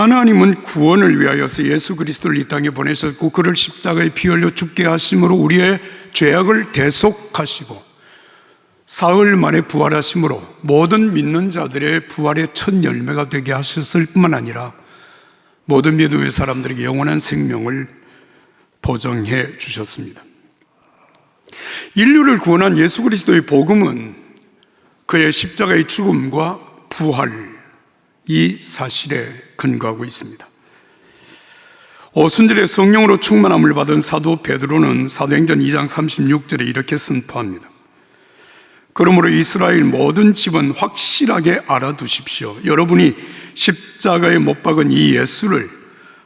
하나님은 구원을 위하여서 예수 그리스도를 이 땅에 보내셨고 그를 십자가에 피 흘려 죽게 하심으로 우리의 죄악을 대속하시고 사흘 만에 부활하심으로 모든 믿는 자들의 부활의 첫 열매가 되게 하셨을 뿐만 아니라 모든 믿음의 사람들에게 영원한 생명을 보정해 주셨습니다. 인류를 구원한 예수 그리스도의 복음은 그의 십자가의 죽음과 부활 이 사실에 근거하고 있습니다. 오순절에 성령으로 충만함을 받은 사도 베드로는 사도행전 2장 36절에 이렇게 선포합니다. 그러므로 이스라엘 모든 집은 확실하게 알아두십시오. 여러분이 십자가에 못 박은 이 예수를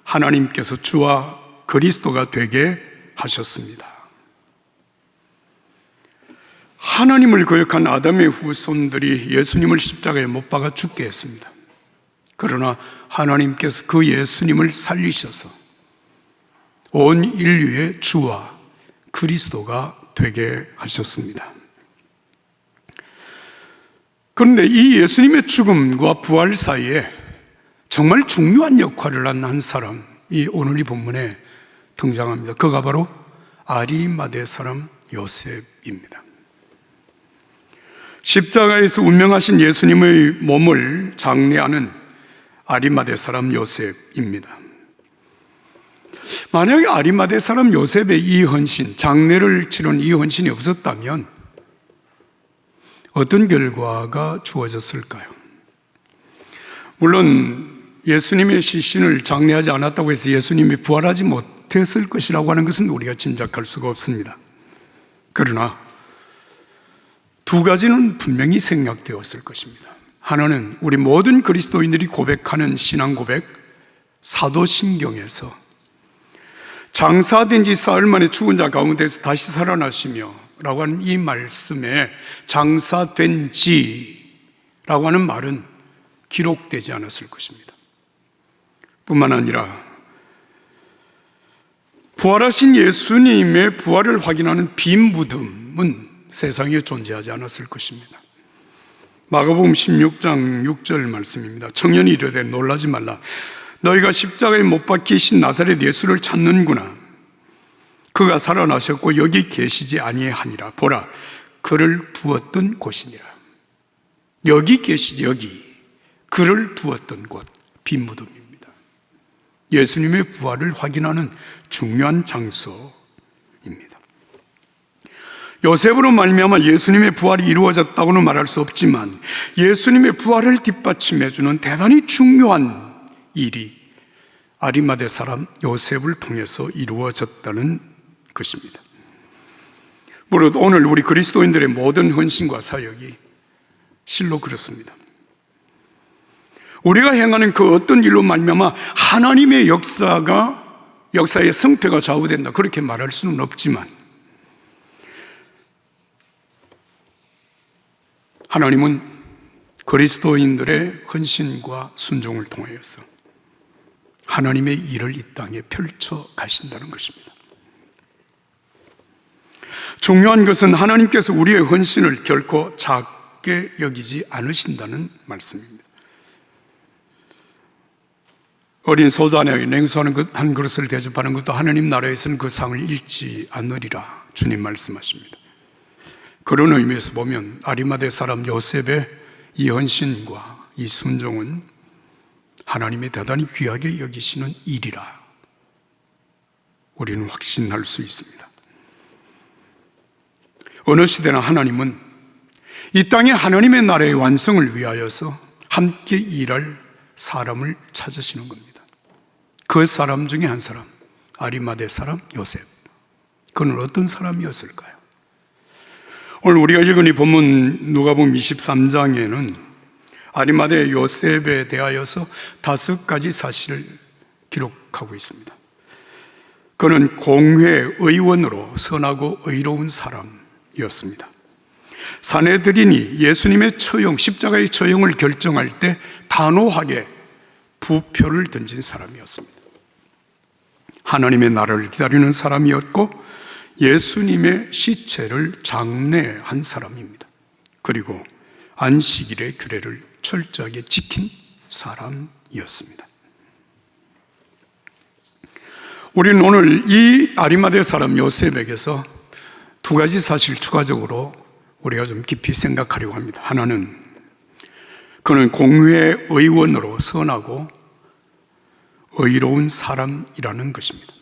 하나님께서 주와 그리스도가 되게 하셨습니다. 하나님을 거역한 아담의 후손들이 예수님을 십자가에 못 박아 죽게 했습니다. 그러나 하나님께서 그 예수님을 살리셔서 온 인류의 주와 그리스도가 되게 하셨습니다. 그런데 이 예수님의 죽음과 부활 사이에 정말 중요한 역할을 한 한 사람이 오늘 이 본문에 등장합니다. 그가 바로 아리마대 사람 요셉입니다. 십자가에서 운명하신 예수님의 몸을 장례하는 아리마대 사람 요셉입니다. 만약에 아리마대 사람 요셉의 이 헌신, 장례를 치른 이 헌신이 없었다면 어떤 결과가 주어졌을까요? 물론 예수님의 시신을 장례하지 않았다고 해서 예수님이 부활하지 못했을 것이라고 하는 것은 우리가 짐작할 수가 없습니다. 그러나 두 가지는 분명히 생략되었을 것입니다. 하나는 우리 모든 그리스도인들이 고백하는 신앙 고백, 사도신경에서 장사된 지 사흘 만에 죽은 자 가운데서 다시 살아나시며 라고 하는 이 말씀에 장사된 지 라고 하는 말은 기록되지 않았을 것입니다. 뿐만 아니라 부활하신 예수님의 부활을 확인하는 빈 무덤은 세상에 존재하지 않았을 것입니다. 마가복음 16장 6절 말씀입니다. 청년이 이르되 놀라지 말라. 너희가 십자가에 못 박히신 나사렛 예수를 찾는구나. 그가 살아나셨고 여기 계시지 아니하니라. 보라, 그를 두었던 곳이니라. 여기 계시지 여기. 그를 두었던 곳, 빈 무덤입니다. 예수님의 부활을 확인하는 중요한 장소입니다. 요셉으로 말미암아 예수님의 부활이 이루어졌다고는 말할 수 없지만 예수님의 부활을 뒷받침해 주는 대단히 중요한 일이 아리마대 사람 요셉을 통해서 이루어졌다는 것입니다. 물론 오늘 우리 그리스도인들의 모든 헌신과 사역이 실로 그렇습니다. 우리가 행하는 그 어떤 일로 말미암아 하나님의 역사가 역사의 성패가 좌우된다 그렇게 말할 수는 없지만 하나님은 그리스도인들의 헌신과 순종을 통하여서 하나님의 일을 이 땅에 펼쳐 가신다는 것입니다. 중요한 것은 하나님께서 우리의 헌신을 결코 작게 여기지 않으신다는 말씀입니다. 어린 소자녀에 냉수하는 것, 한 그릇을 대접하는 것도 하나님 나라에서는 그 상을 잃지 않으리라 주님 말씀하십니다. 그런 의미에서 보면 아리마대 사람 요셉의 이 헌신과 이 순종은 하나님의 대단히 귀하게 여기시는 일이라 우리는 확신할 수 있습니다. 어느 시대나 하나님은 이 땅에 하나님의 나라의 완성을 위하여서 함께 일할 사람을 찾으시는 겁니다. 그 사람 중에 한 사람, 아리마대 사람 요셉. 그는 어떤 사람이었을까요? 오늘 우리가 읽은 이 본문 누가복음 23장에는 아리마대 요셉에 대하여서 다섯 가지 사실을 기록하고 있습니다. 그는 공회 의원으로 선하고 의로운 사람이었습니다. 사내들인이 예수님의 처형, 십자가의 처형을 결정할 때 단호하게 부표를 던진 사람이었습니다. 하나님의 나라를 기다리는 사람이었고 예수님의 시체를 장례한 사람입니다. 그리고 안식일의 규례를 철저하게 지킨 사람이었습니다. 우리는 오늘 이 아리마대 사람 요셉에게서 두 가지 사실 추가적으로 우리가 좀 깊이 생각하려고 합니다. 하나는 그는 공회 의원으로 선하고 의로운 사람이라는 것입니다.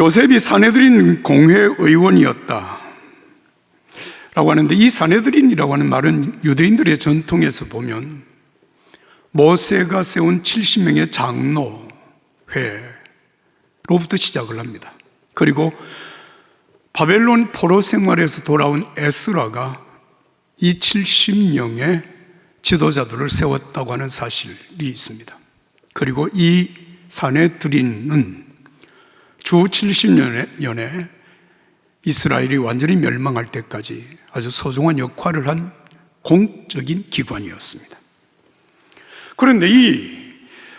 요셉이 사내들인 공회 의원이었다. 라고 하는데 이 사내들인이라고 하는 말은 유대인들의 전통에서 보면 모세가 세운 70명의 장로회로부터 시작을 합니다. 그리고 바벨론 포로 생활에서 돌아온 에스라가 이 70명의 지도자들을 세웠다고 하는 사실이 있습니다. 그리고 이 사내들인은 주 70년에 이스라엘이 완전히 멸망할 때까지 아주 소중한 역할을 한 공적인 기관이었습니다. 그런데 이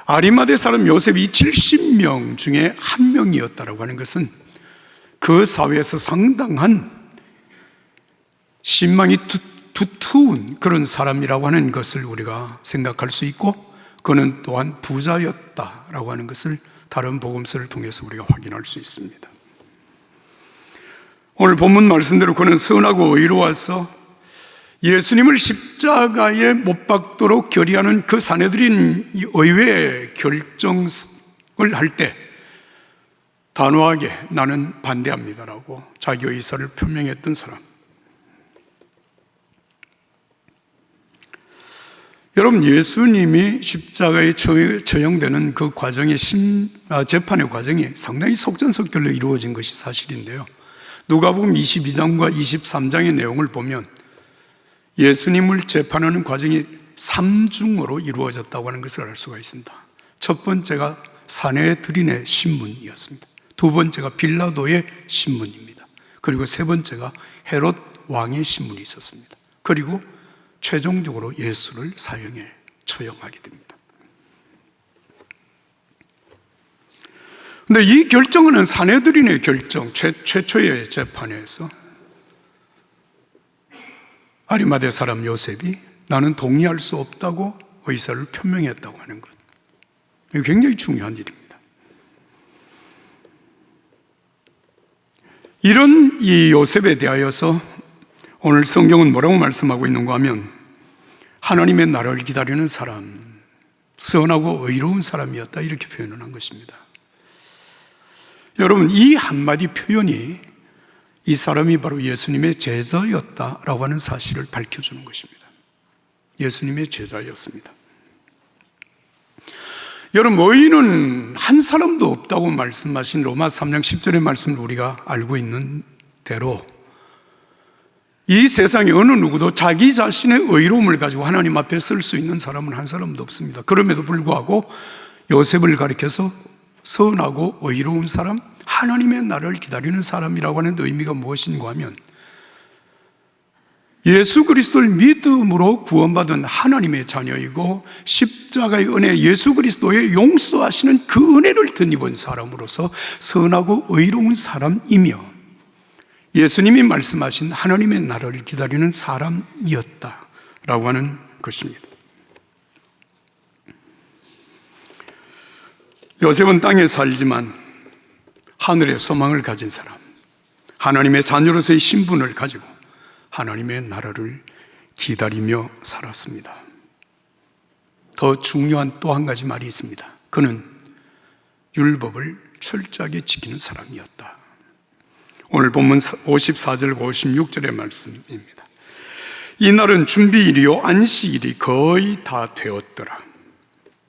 아리마대 사람 요셉이 70명 중에 한 명이었다라고 하는 것은 그 사회에서 상당한 신망이 두, 두터운 그런 사람이라고 하는 것을 우리가 생각할 수 있고 그는 또한 부자였다라고 하는 것을 다른 복음서를 통해서 우리가 확인할 수 있습니다. 오늘 본문 말씀대로 그는 선하고 의로워서 예수님을 십자가에 못 박도록 결의하는 그 사내들인 의외의 결정을 할 때 단호하게 나는 반대합니다라고 자기 의사를 표명했던 사람. 여러분 예수님이 십자가에 처형되는 그 과정의 심, 아, 재판의 과정이 상당히 속전속결로 이루어진 것이 사실인데요. 누가복음 22장과 23장의 내용을 보면 예수님을 재판하는 과정이 3중으로 이루어졌다고 하는 것을 알 수가 있습니다. 첫 번째가 사내들인의 신문이었습니다. 두 번째가 빌라도의 신문입니다. 그리고 세 번째가 헤롯 왕의 신문이 있었습니다. 그리고 최종적으로 예수를 사형에 처형하게 됩니다. 근데 이 결정은 사내들인의 결정, 최, 최초의 재판에서 아리마대 사람 요셉이 나는 동의할 수 없다고 의사를 표명했다고 하는 것. 이게 굉장히 중요한 일입니다. 이런 이 요셉에 대하여서 오늘 성경은 뭐라고 말씀하고 있는가 하면 하나님의 나라를 기다리는 사람, 선하고 의로운 사람이었다 이렇게 표현을 한 것입니다. 여러분 이 한마디 표현이 이 사람이 바로 예수님의 제자였다라고 하는 사실을 밝혀주는 것입니다. 예수님의 제자였습니다. 여러분, 의인은 한 사람도 없다고 말씀하신 로마 3장 10절의 말씀을 우리가 알고 있는 대로 이 세상에 어느 누구도 자기 자신의 의로움을 가지고 하나님 앞에 설 수 있는 사람은 한 사람도 없습니다. 그럼에도 불구하고 요셉을 가리켜서 선하고 의로운 사람, 하나님의 나라를 기다리는 사람이라고 하는 의미가 무엇인가 하면 예수 그리스도를 믿음으로 구원받은 하나님의 자녀이고 십자가의 은혜, 예수 그리스도의 용서하시는 그 은혜를 덧입은 사람으로서 선하고 의로운 사람이며 예수님이 말씀하신 하나님의 나라를 기다리는 사람이었다라고 하는 것입니다. 요셉은 땅에 살지만 하늘의 소망을 가진 사람, 하나님의 자녀로서의 신분을 가지고 하나님의 나라를 기다리며 살았습니다. 더 중요한 또 한 가지 말이 있습니다. 그는 율법을 철저하게 지키는 사람이었다. 오늘 본문 54절 56절의 말씀입니다. 이날은 준비일이요 안식일이 거의 다 되었더라.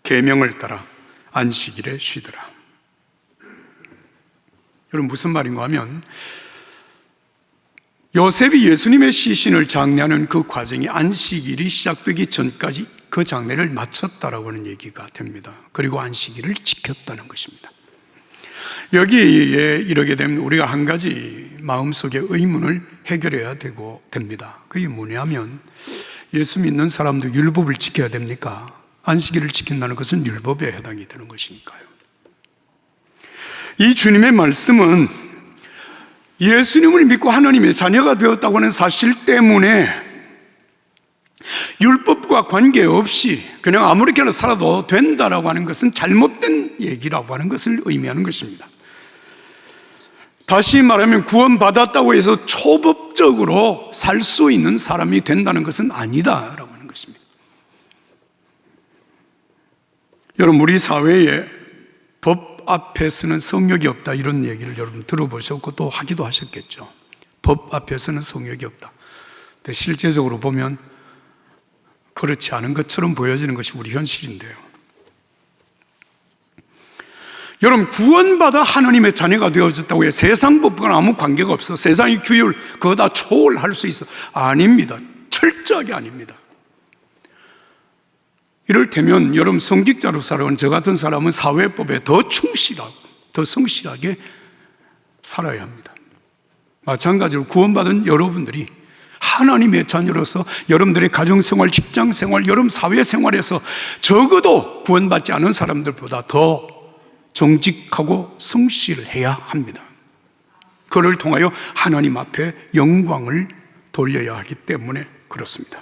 계명을 따라 안식일에 쉬더라. 여러분 무슨 말인가 하면 요셉이 예수님의 시신을 장례하는 그 과정이 안식일이 시작되기 전까지 그 장례를 마쳤다라고 하는 얘기가 됩니다. 그리고 안식일을 지켰다는 것입니다. 여기에 이르게 되면 우리가 한 가지 마음속의 의문을 해결해야 되고 됩니다. 그게 뭐냐면 예수 믿는 사람도 율법을 지켜야 됩니까? 안식일을 지킨다는 것은 율법에 해당이 되는 것이니까요. 이 주님의 말씀은 예수님을 믿고 하나님의 자녀가 되었다고 하는 사실 때문에 율법과 관계없이 그냥 아무렇게나 살아도 된다라고 하는 것은 잘못된 얘기라고 하는 것을 의미하는 것입니다. 다시 말하면 구원받았다고 해서 초법적으로 살 수 있는 사람이 된다는 것은 아니다라고 하는 것입니다. 여러분, 우리 사회에 법 앞에 서는 성욕이 없다 이런 얘기를 여러분 들어보셨고 또 하기도 하셨겠죠. 법 앞에 서는 성욕이 없다. 근데 실제적으로 보면 그렇지 않은 것처럼 보여지는 것이 우리 현실인데요. 여러분 구원받아 하나님의 자녀가 되어졌다고 해 세상 법과는 아무 관계가 없어. 세상의 규율 그거 다 초월할 수 있어. 아닙니다. 철저하게 아닙니다. 이를테면 여러분 성직자로 살아온 저 같은 사람은 사회법에 더 충실하고 더 성실하게 살아야 합니다. 마찬가지로 구원받은 여러분들이 하나님의 자녀로서 여러분들의 가정생활, 직장생활, 여러분 사회생활에서 적어도 구원받지 않은 사람들보다 더 정직하고 성실해야 합니다. 그를 통하여 하나님 앞에 영광을 돌려야 하기 때문에 그렇습니다.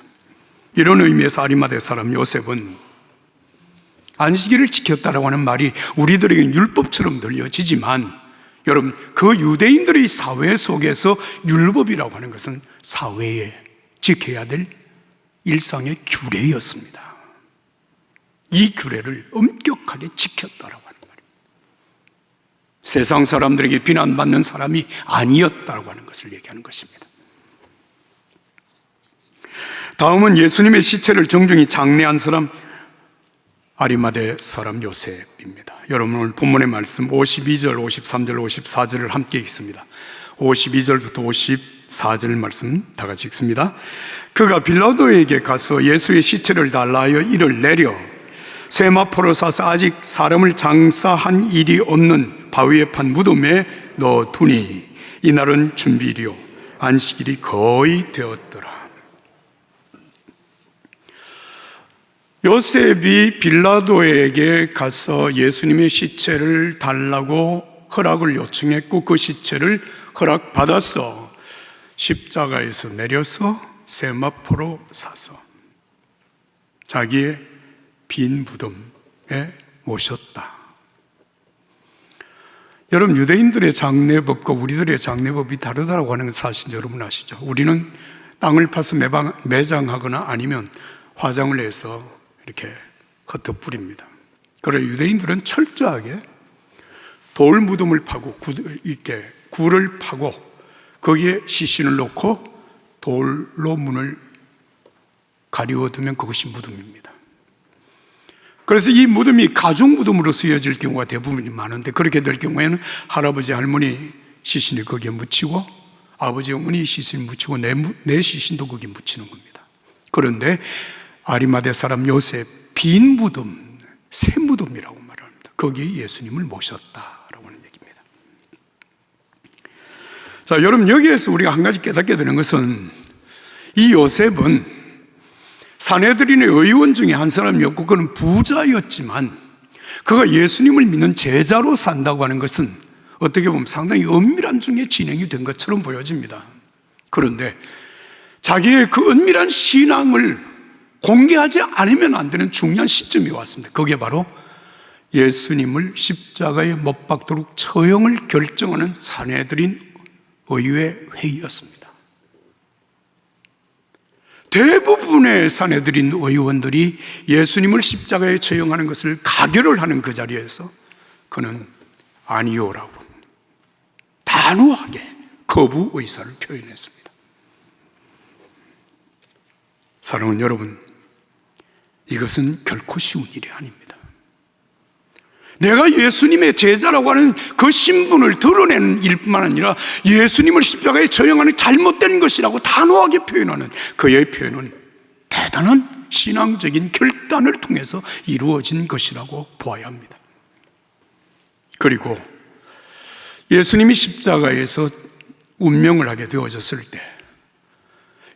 이런 의미에서 아리마대 사람 요셉은 안식일을 지켰다라고 하는 말이 우리들에게는 율법처럼 들려지지만 여러분 그 유대인들의 사회 속에서 율법이라고 하는 것은 사회에 지켜야 될 일상의 규례였습니다. 이 규례를 엄격하게 지켰다라고. 세상 사람들에게 비난받는 사람이 아니었다고 하는 것을 얘기하는 것입니다. 다음은 예수님의 시체를 정중히 장례한 사람 아리마대 사람 요셉입니다. 여러분 오늘 본문의 말씀 52절, 53절, 54절을 함께 읽습니다. 52절부터 54절 말씀 다 같이 읽습니다. 그가 빌라도에게 가서 예수의 시체를 달라 하여 이를 내려 세마포로 사서 아직 사람을 장사한 일이 없는 바위에 판 무덤에 넣어 두니 이날은 준비일이요 안식일이 거의 되었더라. 요셉이 빌라도에게 가서 예수님의 시체를 달라고 허락을 요청했고 그 시체를 허락받았어 십자가에서 내려서 세마포로 사서 자기의 빈 무덤에 모셨다. 여러분 유대인들의 장례법과 우리들의 장례법이 다르다고 하는 사실 여러분 아시죠? 우리는 땅을 파서 매방, 매장하거나 아니면 화장을 해서 이렇게 흩어뿌립니다. 그러나 유대인들은 철저하게 돌 무덤을 파고 구, 이렇게 굴을 파고 거기에 시신을 놓고 돌로 문을 가리워두면 그것이 무덤입니다. 그래서 이 무덤이 가족 무덤으로 쓰여질 경우가 대부분이 많은데 그렇게 될 경우에는 할아버지 할머니 시신이 거기에 묻히고 아버지 어머니 시신 묻히고 내, 내 시신도 거기에 묻히는 겁니다. 그런데 아리마대 사람 요셉 빈 무덤, 새 무덤이라고 말합니다. 거기에 예수님을 모셨다라고 하는 얘기입니다. 자, 여러분 여기에서 우리가 한 가지 깨닫게 되는 것은 이 요셉은 사내들인의 의원 중에 한 사람이었고 그는 부자였지만 그가 예수님을 믿는 제자로 산다고 하는 것은 어떻게 보면 상당히 은밀한 중에 진행이 된 것처럼 보여집니다. 그런데 자기의 그 은밀한 신앙을 공개하지 않으면 안 되는 중요한 시점이 왔습니다. 그게 바로 예수님을 십자가에 못 박도록 처형을 결정하는 사내들인 의회 회의였습니다. 대부분의 사내들인 의원들이 예수님을 십자가에 처형하는 것을 가결을 하는 그 자리에서 그는 아니요라고 단호하게 거부 의사를 표현했습니다. 사랑하는 여러분, 이것은 결코 쉬운 일이 아닙니다. 내가 예수님의 제자라고 하는 그 신분을 드러내는 일뿐만 아니라 예수님을 십자가에 처형하는 잘못된 것이라고 단호하게 표현하는 그의 표현은 대단한 신앙적인 결단을 통해서 이루어진 것이라고 보아야 합니다. 그리고 예수님이 십자가에서 운명을 하게 되어졌을 때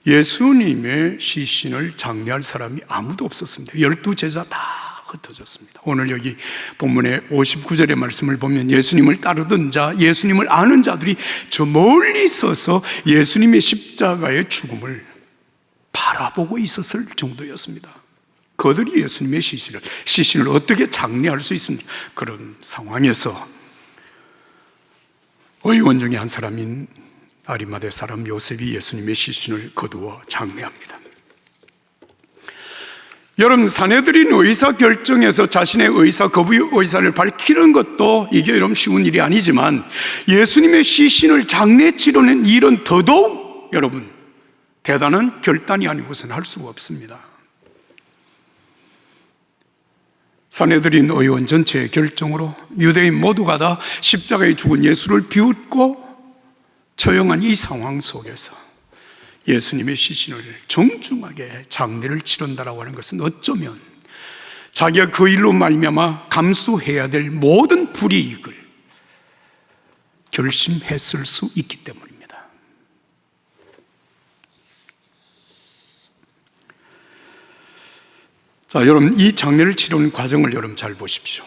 예수님의 시신을 장례할 사람이 아무도 없었습니다. 열두 제자 다 흩어졌습니다. 오늘 여기 본문의 59절의 말씀을 보면 예수님을 따르던 자, 예수님을 아는 자들이 저 멀리 서서 예수님의 십자가의 죽음을 바라보고 있었을 정도였습니다. 그들이 예수님의 시신을 시신을 어떻게 장례할 수 있습니까? 그런 상황에서 의원 중에 한 사람인 아리마대 사람 요셉이 예수님의 시신을 거두어 장례합니다. 여러분 사내들인 의사 결정에서 자신의 의사 거부의 의사를 밝히는 것도 이게 여러분 쉬운 일이 아니지만 예수님의 시신을 장례 치르는 일은 더더욱 여러분 대단한 결단이 아니고서는 할 수가 없습니다. 사내들인 의원 전체의 결정으로 유대인 모두가 다 십자가에 죽은 예수를 비웃고 처형한 이 상황 속에서 예수님의 시신을 정중하게 장례를 치른다라고 하는 것은 어쩌면 자기가 그 일로 말미암아 감수해야 될 모든 불이익을 결심했을 수 있기 때문입니다. 자, 여러분 이 장례를 치르는 과정을 여러분 잘 보십시오.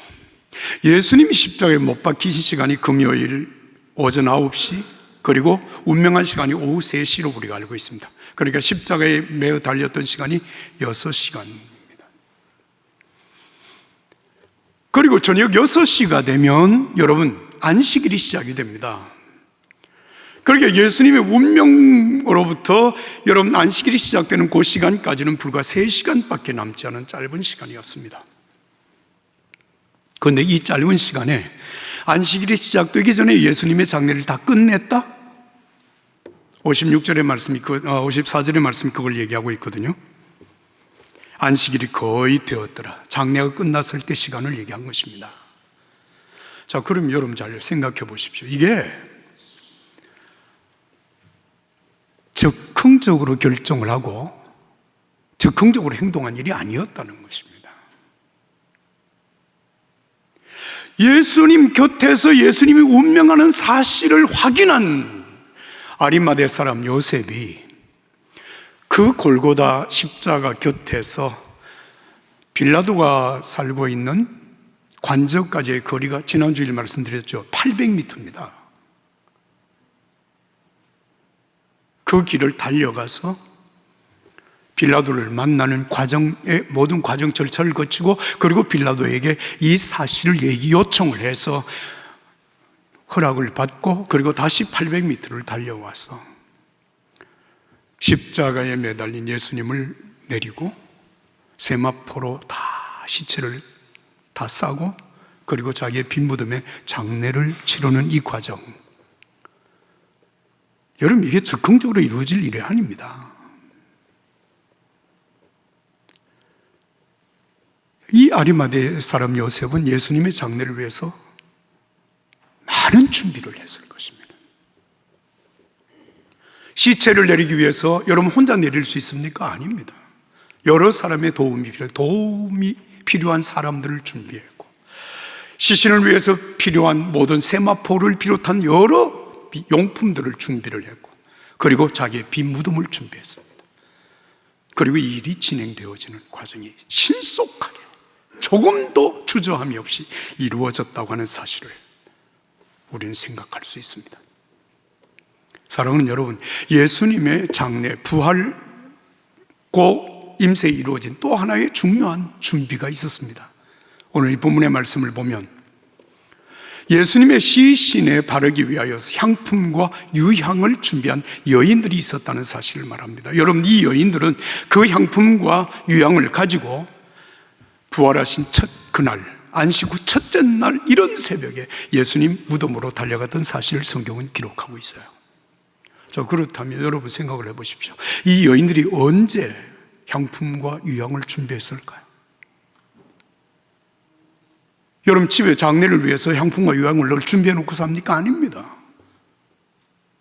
예수님이 십자가에 못 박히신 시간이 금요일 오전 9시 그리고 운명한 시간이 오후 3시로 우리가 알고 있습니다. 그러니까 십자가에 매어 달렸던 시간이 6시간입니다. 그리고 저녁 6시가 되면 여러분 안식일이 시작이 됩니다. 그러니까 예수님의 운명으로부터 여러분 안식일이 시작되는 그 시간까지는 불과 3시간밖에 남지 않은 짧은 시간이었습니다. 그런데 이 짧은 시간에 안식일이 시작되기 전에 예수님의 장례를 다 끝냈다? 56절의 말씀이 그 54절의 말씀이 그걸 얘기하고 있거든요. 안식일이 거의 되었더라. 장례가 끝났을 때 시간을 얘기한 것입니다. 자, 그럼 여러분 잘 생각해 보십시오. 이게 적극적으로 결정을 하고 적극적으로 행동한 일이 아니었다는 것입니다. 예수님 곁에서 예수님이 운명하는 사실을 확인한 아리마대 사람 요셉이 그 골고다 십자가 곁에서 빌라도가 살고 있는 관저까지의 거리가 지난주일 말씀드렸죠. 800m입니다. 그 길을 달려가서 빌라도를 만나는 과정의 모든 과정 절차를 거치고 그리고 빌라도에게 이 사실을 얘기 요청을 해서 허락을 받고 그리고 다시 800m를 달려와서 십자가에 매달린 예수님을 내리고 세마포로 다 시체를 다 싸고 그리고 자기의 빈 무덤에 장례를 치르는 이 과정. 여러분 이게 즉흥적으로 이루어질 일이 아닙니다. 이 아리마대 사람 요셉은 예수님의 장례를 위해서 많은 준비를 했을 것입니다. 시체를 내리기 위해서 여러분 혼자 내릴 수 있습니까? 아닙니다. 여러 사람의 도움이 필요, 도움이 필요한 사람들을 준비했고, 시신을 위해서 필요한 모든 세마포를 비롯한 여러 용품들을 준비를 했고, 그리고 자기의 빈 무덤을 준비했습니다. 그리고 이 일이 진행되어지는 과정이 신속하게 조금도 주저함이 없이 이루어졌다고 하는 사실을 우리는 생각할 수 있습니다. 사랑하는 여러분, 예수님의 장례, 부활, 고 임세에 이루어진 또 하나의 중요한 준비가 있었습니다. 오늘 이 본문의 말씀을 보면 예수님의 시신에 바르기 위하여 향품과 유향을 준비한 여인들이 있었다는 사실을 말합니다. 여러분, 이 여인들은 그 향품과 유향을 가지고 부활하신 첫 그날, 안식 후 첫째 날 이런 새벽에 예수님 무덤으로 달려갔던 사실을 성경은 기록하고 있어요. 자, 그렇다면 여러분 생각을 해 보십시오. 이 여인들이 언제 향품과 유향을 준비했을까요? 여러분 집에 장례를 위해서 향품과 유향을 늘 준비해 놓고 삽니까? 아닙니다.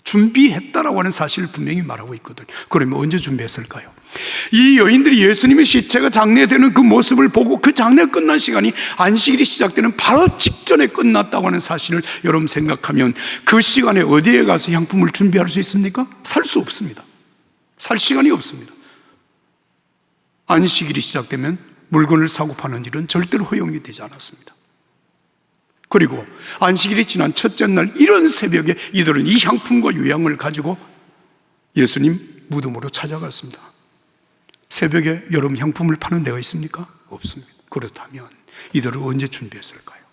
준비했다라고 하는 사실을 분명히 말하고 있거든요. 그러면 언제 준비했을까요? 이 여인들이 예수님의 시체가 장례되는 그 모습을 보고 그 장례가 끝난 시간이 안식일이 시작되는 바로 직전에 끝났다고 하는 사실을 여러분 생각하면 그 시간에 어디에 가서 향품을 준비할 수 있습니까? 살 수 없습니다. 살 시간이 없습니다. 안식일이 시작되면 물건을 사고 파는 일은 절대로 허용이 되지 않았습니다. 그리고 안식일이 지난 첫째 날 이런 새벽에 이들은 이 향품과 유향을 가지고 예수님 무덤으로 찾아갔습니다. 새벽에 여름 향품을 파는 데가 있습니까? 없습니다. 그렇다면 이들을 언제 준비했을까요?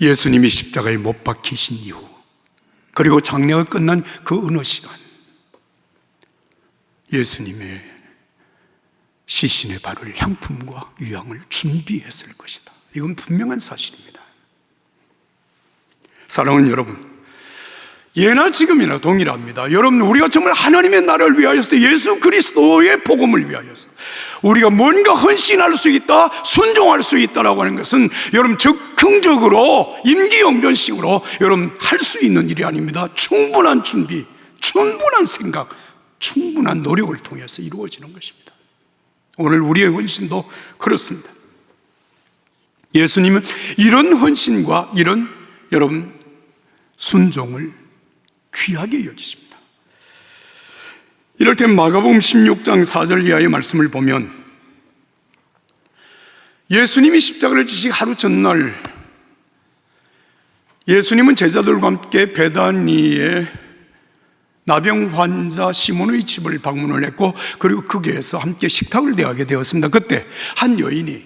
예수님이 십자가에 못 박히신 이후 그리고 장례가 끝난 그 어느 시간 예수님의 시신의 발을 향품과 유향을 준비했을 것이다. 이건 분명한 사실입니다. 사랑하는 여러분, 예나 지금이나 동일합니다. 여러분, 우리가 정말 하나님의 나라를 위하여서 예수 그리스도의 복음을 위하여서 우리가 뭔가 헌신할 수 있다, 순종할 수 있다라고 하는 것은 여러분 적극적으로 임기응변식으로 여러분 할 수 있는 일이 아닙니다. 충분한 준비, 충분한 생각, 충분한 노력을 통해서 이루어지는 것입니다. 오늘 우리의 헌신도 그렇습니다. 예수님은 이런 헌신과 이런 여러분 순종을 귀하게 여기십니다. 이럴 때 마가복음 16장 4절 이하의 말씀을 보면 예수님이 십자가를 지시 하루 전날 예수님은 제자들과 함께 베다니에 나병 환자 시몬의 집을 방문을 했고 그리고 거기에서 함께 식탁을 대하게 되었습니다. 그때 한 여인이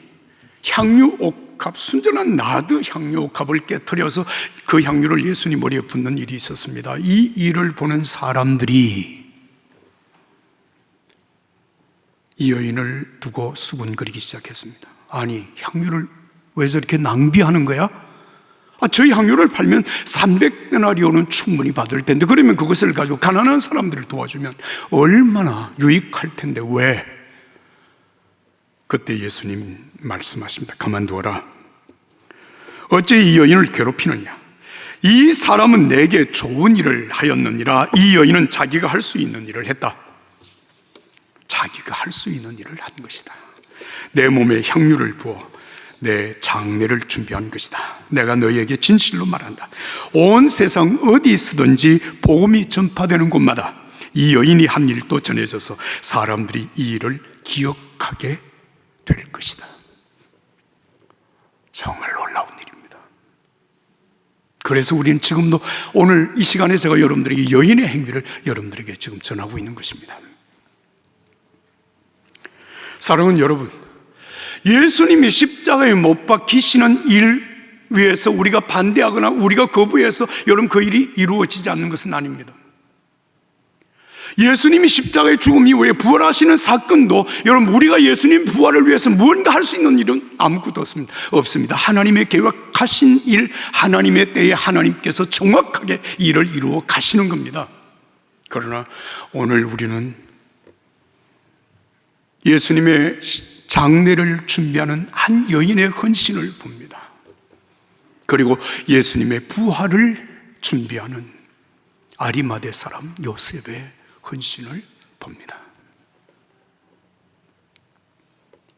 향유 옥 합 순전한 나드 옥합을 깨뜨려서 그 향유를 예수님 머리에 붓는 일이 있었습니다. 이 일을 보는 사람들이 이 여인을 두고 수군거리기 시작했습니다. 아니 향유를 왜 저렇게 낭비하는 거야? 아, 저희 향유를 팔면 300데나리오는 충분히 받을 텐데 그러면 그것을 가지고 가난한 사람들을 도와주면 얼마나 유익할 텐데 왜? 그때 예수님 말씀하십니다. 가만두어라. 어째 이 여인을 괴롭히느냐? 이 사람은 내게 좋은 일을 하였느니라. 이 여인은 자기가 할 수 있는 일을 했다. 자기가 할 수 있는 일을 한 것이다. 내 몸에 향유를 부어 내 장례를 준비한 것이다. 내가 너희에게 진실로 말한다. 온 세상 어디 있든지 복음이 전파되는 곳마다 이 여인이 한 일도 전해져서 사람들이 이 일을 기억하게 될 것이다. 정말 놀라운 일입니다. 그래서 우리는 지금도 오늘 이 시간에 제가 여러분들에게 이 여인의 행위를 여러분들에게 지금 전하고 있는 것입니다. 사랑하는 여러분, 예수님이 십자가에 못 박히시는 일 위해서 우리가 반대하거나 우리가 거부해서 여러분 그 일이 이루어지지 않는 것은 아닙니다. 예수님이 십자가의 죽음 이후에 부활하시는 사건도 여러분 우리가 예수님 부활을 위해서 뭔가 할 수 있는 일은 아무것도 없습니다. 없습니다. 하나님의 계획하신 일, 하나님의 때에 하나님께서 정확하게 일을 이루어 가시는 겁니다. 그러나 오늘 우리는 예수님의 장례를 준비하는 한 여인의 헌신을 봅니다. 그리고 예수님의 부활을 준비하는 아리마대 사람 요셉의 헌신을 봅니다.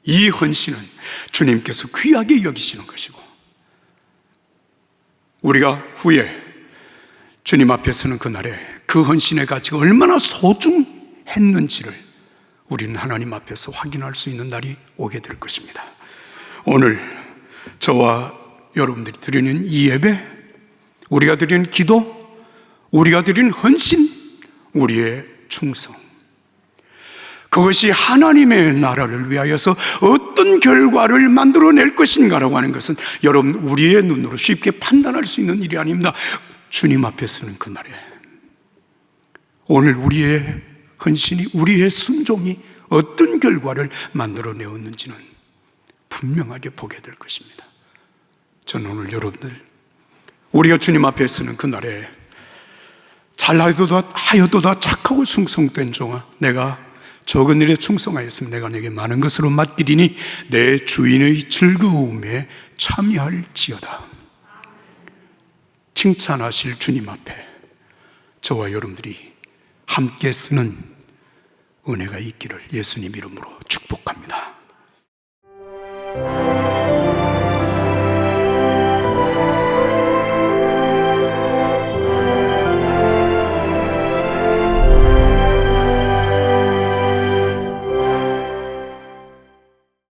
이 헌신은 주님께서 귀하게 여기시는 것이고, 우리가 후에 주님 앞에 서는 그날에 그 헌신의 가치가 얼마나 소중했는지를 우리는 하나님 앞에서 확인할 수 있는 날이 오게 될 것입니다. 오늘 저와 여러분들이 드리는 이 예배, 우리가 드리는 기도, 우리가 드리는 헌신, 우리의 충성. 그것이 하나님의 나라를 위하여서 어떤 결과를 만들어낼 것인가라고 하는 것은 여러분 우리의 눈으로 쉽게 판단할 수 있는 일이 아닙니다. 주님 앞에 서는 그날에 오늘 우리의 헌신이 우리의 순종이 어떤 결과를 만들어내었는지는 분명하게 보게 될 것입니다. 저는 오늘 여러분들 우리가 주님 앞에 서는 그날에 잘하여도다 하여도다 착하고 충성된 종아 내가 적은 일에 충성하였으면 내가 내게 많은 것으로 맡기리니 내 주인의 즐거움에 참여할지어다 칭찬하실 주님 앞에 저와 여러분들이 함께 쓰는 은혜가 있기를 예수님 이름으로 축복합니다.